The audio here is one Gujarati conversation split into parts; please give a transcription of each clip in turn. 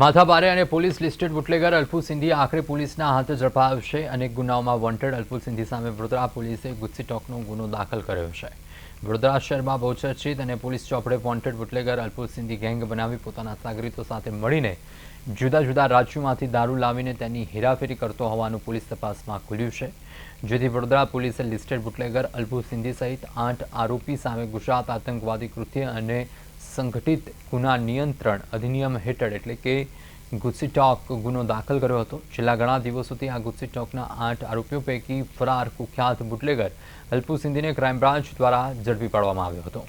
માથાભારે અને police listed bootlegger Alpu Sindhi આખરે પોલીસના હાથે ઝડપાયો છે અનેક ગુનાઓમાં વોન્ટેડ અલ્પુ સિંધી સામે વડોદરા પોલીસે ગુસ્સી ટોકનો ગુનો દાખલ કર્યો છે. વડોદરા શહેરમાં બહુચર્ચિત અને police ચોપડે wanted bootlegger Alpu Sindhi gang બનાવી પોતાના સાગરીતો સાથે મળીને જુદા જુદા રાજ્યોમાંથી દારૂ લાવીને તેની હેરાફેરી કરતો હોવાનું પોલીસ તપાસમાં ખુલ્યું છે. જેથી વડોદરા પોલીસે લિસ્ટેડ બુટલેગર અલ્પુ સિંધી સહિત આઠ આરોપી સામે ગુજરાત આતંકવાદી કૃત્ય અને સંગઠિત ગુના નિયંત્રણ અધિનિયમ હેઠળ, એટલે કે ગુસ્સીટોક ગુનો દાખલ કર્યો હતો. છેલ્લા ઘણા દિવસોથી આ ગુસ્સીટોકના આઠ આરોપીઓ પૈકી ફરાર કુખ્યાત બુટલેગર અલ્પુ સિંધીને ક્રાઇમ બ્રાન્ચ દ્વારા ઝડપી પાડવામાં આવ્યો હતો.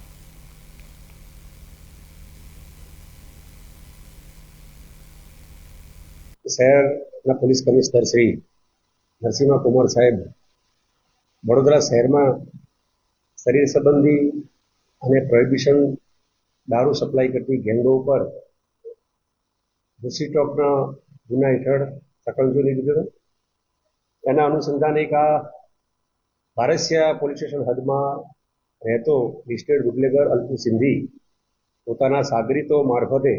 શહેરના પોલીસ કમિશનર શ્રી નરસિંહ કુમાર સાહેબ વડોદરા શહેરમાં શરીર સંબંધી અને પ્રોહિબિશન દારૂ સપ્લાય કરતી ગેંગો ઉપર ટોકના ગુના હેઠળ સકંજો લીધો હતો. એના અનુસંધાને એક આ ભારસિયા પોલીસ સ્ટેશન હદમાં રહેતો લિસ્ટેડ બુટલેગર અલ્પુ સિંધી પોતાના સાગરીતો મારફતે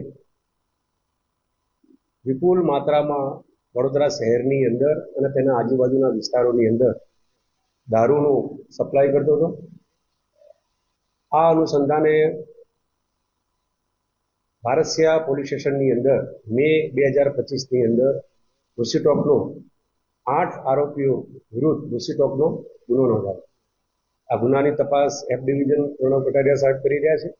વિપુલ માત્રામાં વડોદરા શહેરની અંદર અને તેના આજુબાજુના વિસ્તારોની અંદર દારૂનું સપ્લાય કરતો હતો. આ અનુસંધાને ભારસિયા પોલીસ સ્ટેશનની અંદર મે બે હજાર પચીસની અંદર ઘુસીટોકનો આઠ આરોપીઓ વિરુદ્ધ ઘુસીટોકનો ગુનો નોંધાયો. આ ગુનાની તપાસ એફ ડિવિઝન પ્રણવ કટારિયા સાહેબ કરી રહ્યા છે.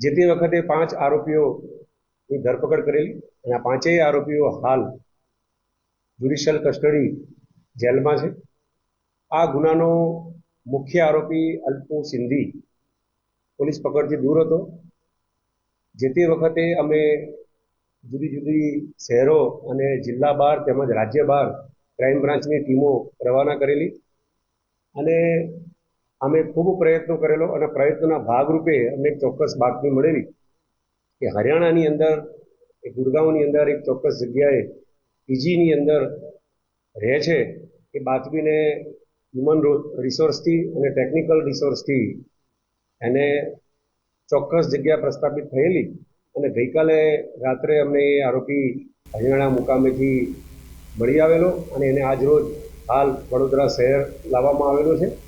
જે તે વખતે પાંચ આરોપીઓની ધરપકડ કરેલી અને આ પાંચેય આરોપીઓ હાલ જ્યુડિશિયલ કસ્ટડી જેલમાં છે. આ ગુનાનો મુખ્ય આરોપી અલ્પુ સિંધી પોલીસ પકડથી દૂર હતો. જે તે વખતે અમે જુદી જુદી શહેરો અને જિલ્લા બહાર તેમજ રાજ્ય બહાર ક્રાઇમ બ્રાન્ચની ટીમો રવાના કરેલી અને અમે ખૂબ પ્રયત્નો કરેલો અને પ્રયત્નોના ભાગરૂપે અમને એક ચોક્કસ બાતમી મળેલી કે હરિયાણાની અંદર, એ ગુડગાંવની અંદર એક ચોક્કસ જગ્યાએ પીજીની અંદર રહે છે એ બાતમીને હ્યુમન રિસોર્સથી અને ટેકનિકલ રિસોર્સથી એને ચોક્કસ જગ્યા પ્રસ્થાપિત થયેલી. અને ગઈકાલે રાત્રે અમને એ આરોપી હરિયાણા મુકામેથી મળી આવેલો અને એને આજ રોજ હાલ વડોદરા શહેર લાવવામાં આવેલો છે.